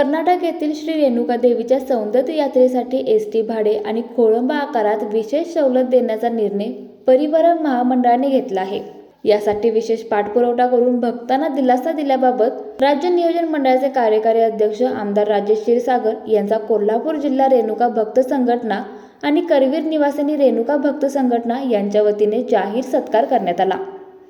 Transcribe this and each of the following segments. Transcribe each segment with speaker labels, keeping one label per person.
Speaker 1: कर्नाटक येथील श्री रेणुका देवीच्या सौंदर्य यात्रेसाठी एस टी भाडे आणि खोळंबा आकारात विशेष सवलत देण्याचा निर्णय परिवहन महामंडळाने घेतला आहे. यासाठी विशेष पाठपुरवठा करून भक्तांना दिलासा दिल्याबाबत राज्य नियोजन मंडळाचे कार्यकारी अध्यक्ष आमदार राजेश क्षीरसागर यांचा कोल्हापूर जिल्हा रेणुका भक्त संघटना आणि करवीर निवासिनी रेणुका भक्त संघटना यांच्या वतीने जाहीर सत्कार करण्यात आला.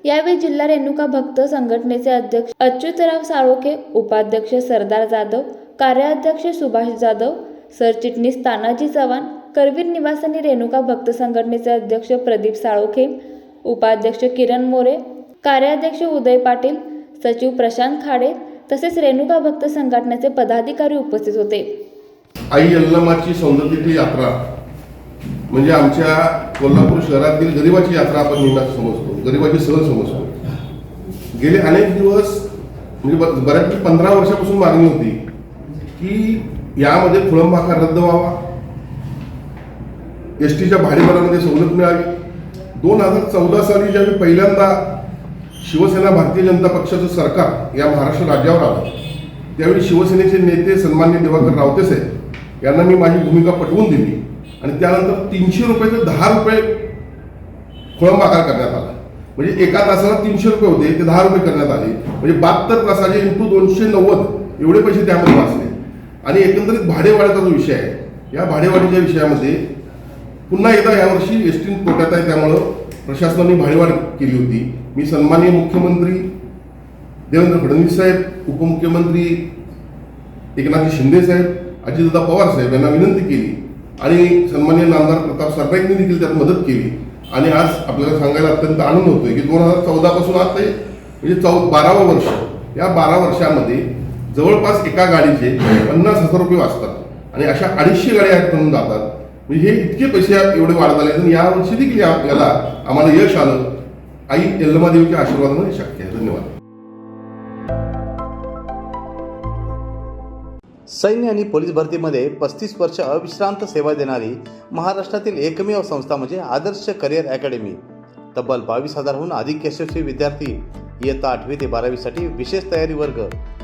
Speaker 1: यावेळी जिल्हा रेणुका भक्त संघटनेचे अध्यक्ष अच्युतराव साळोखे उपाध्यक्ष सरदार जाधव कार्याध्यक्ष सुभाष जाधव सरचिटणीस तानाजी चव्हाण करवीर निवासिनी रेणुका भक्त संघटनेचे अध्यक्ष प्रदीप साळोखे उपाध्यक्ष किरण मोरे कार्याध्यक्ष उदय पाटील सचिव प्रशांत खाडे तसेच रेणुका भक्त संघटनेचे पदाधिकारी उपस्थित होते.
Speaker 2: आई यल्लमाची सौंदर्याची यात्रा म्हणजे आमच्या कोल्हापूर शहरातील गरिबाची यात्रा आपण नेहमी समजतो गरिबाची सहज समजतो. गेले अनेक दिवस म्हणजे बऱ्यापैकी पंधरा वर्षापासून मागणी होती. की यामध्ये फुलंबाकार रद्द व्हावा. एस टीच्या भाडेपणामध्ये सवलत मिळावी. दोन हजार चौदा साली ज्यावेळी पहिल्यांदा शिवसेना भारतीय जनता पक्षाचं सरकार या महाराष्ट्र राज्यावर आलं त्यावेळी शिवसेनेचे नेते सन्मान्य दिवाकर रावते यांना मी माझी भूमिका पटवून दिली आणि त्यानंतर तीनशे रुपये ते दहा रुपये खोळंब आकार करण्यात आला. म्हणजे एका तासाला तीनशे रुपये होते ते दहा रुपये करण्यात आले. म्हणजे बहात्तर तासाचे इंटू दोनशे नव्वद एवढे पैसे त्यामध्ये वाचले. आणि एकंदरीत भाडेवाढीचा जो विषय आहे या भाडेवाढीच्या विषयामध्ये पुन्हा एकदा यावर्षी एस टी तोट्यात आहे त्यामुळं प्रशासनाने भाडेवाढ केली होती. मी सन्माननीय मुख्यमंत्री देवेंद्र फडणवीस साहेब उपमुख्यमंत्री एकनाथ शिंदे साहेब अजितदादा पवार साहेब यांना विनंती केली आणि सन्मान्य नामदार प्रताप सरनाईकने देखील त्यात मदत केली. आणि आज आपल्याला सांगायला अत्यंत आनंद होतोय की दोन हजार चौदापासून आज ते म्हणजे चौ बारावं वर्ष. या बारा वर्षामध्ये जवळपास एका गाडीचे पन्नास हजार रुपये वाचतात. आणि अशा अडीचशे गाड्या आहेत म्हणून जातात. म्हणजे हे इतके पैसे एवढे वाढत आले आणि यावर्षी देखील आपल्याला याला आम्हाला यश आलं. आई यल्लमादेवीच्या आशीर्वादाने शक्य आहे. धन्यवाद.
Speaker 3: सैन्य आणि पोलीस भरतीमध्ये पस्तीस वर्ष अविश्रांत सेवा देणारी महाराष्ट्रातील एकमेव संस्था म्हणजे आदर्श करिअर अकॅडमी. तब्बल बावीस हजारहून अधिक यशस्वी विद्यार्थी इयत्ता आठवी ते बारावीसाठी विशेष तयारी वर्ग.